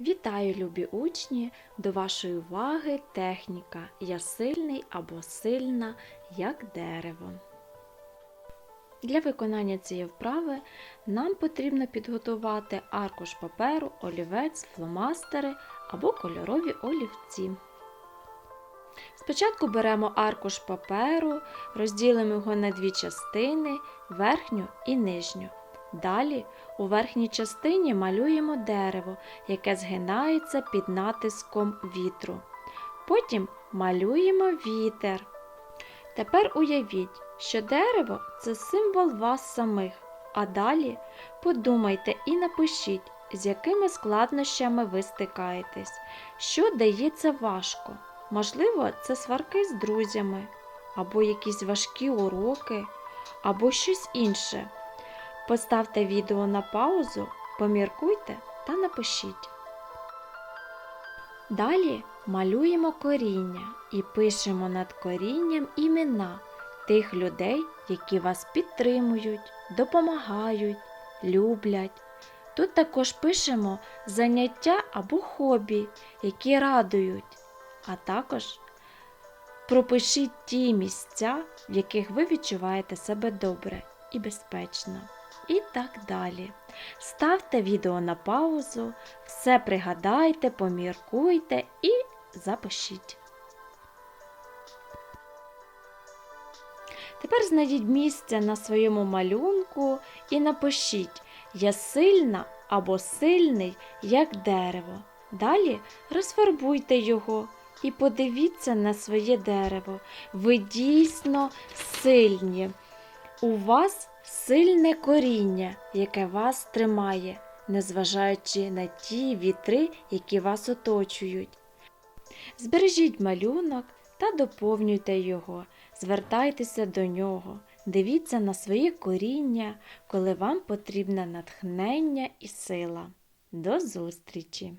Вітаю, любі учні! До вашої уваги техніка Я сильний або сильна, як дерево. Для виконання цієї вправи нам потрібно підготувати аркуш паперу, олівець, фломастери або кольорові олівці. Спочатку беремо аркуш паперу, розділимо його на дві частини верхню і нижню. Далі у верхній частині малюємо дерево, яке згинається під натиском вітру. Потім малюємо вітер. Тепер уявіть, що дерево це символ вас самих. А далі подумайте і напишіть, з якими складнощами ви стикаєтесь, що дається важко. Можливо, це сварки з друзями, або якісь важкі уроки, або щось інше. Поставте відео на паузу, поміркуйте та напишіть. Далі малюємо коріння і пишемо над корінням імена тих людей, які вас підтримують, допомагають, люблять. Тут також пишемо заняття або хобі, які радують, а також пропишіть ті місця, в яких ви відчуваєте себе добре і безпечно. І так далі. Ставте відео на паузу, все пригадайте, поміркуйте і запишіть. Тепер знайдіть місце на своєму малюнку і напишіть Я сильна або сильний, як дерево. Далі розфарбуйте його і подивіться на своє дерево. Ви дійсно сильні. У вас сильне коріння, яке вас тримає, незважаючи на ті вітри, які вас оточують. Збережіть малюнок та доповнюйте його, звертайтеся до нього, дивіться на своє коріння, коли вам потрібне натхнення і сила. До зустрічі!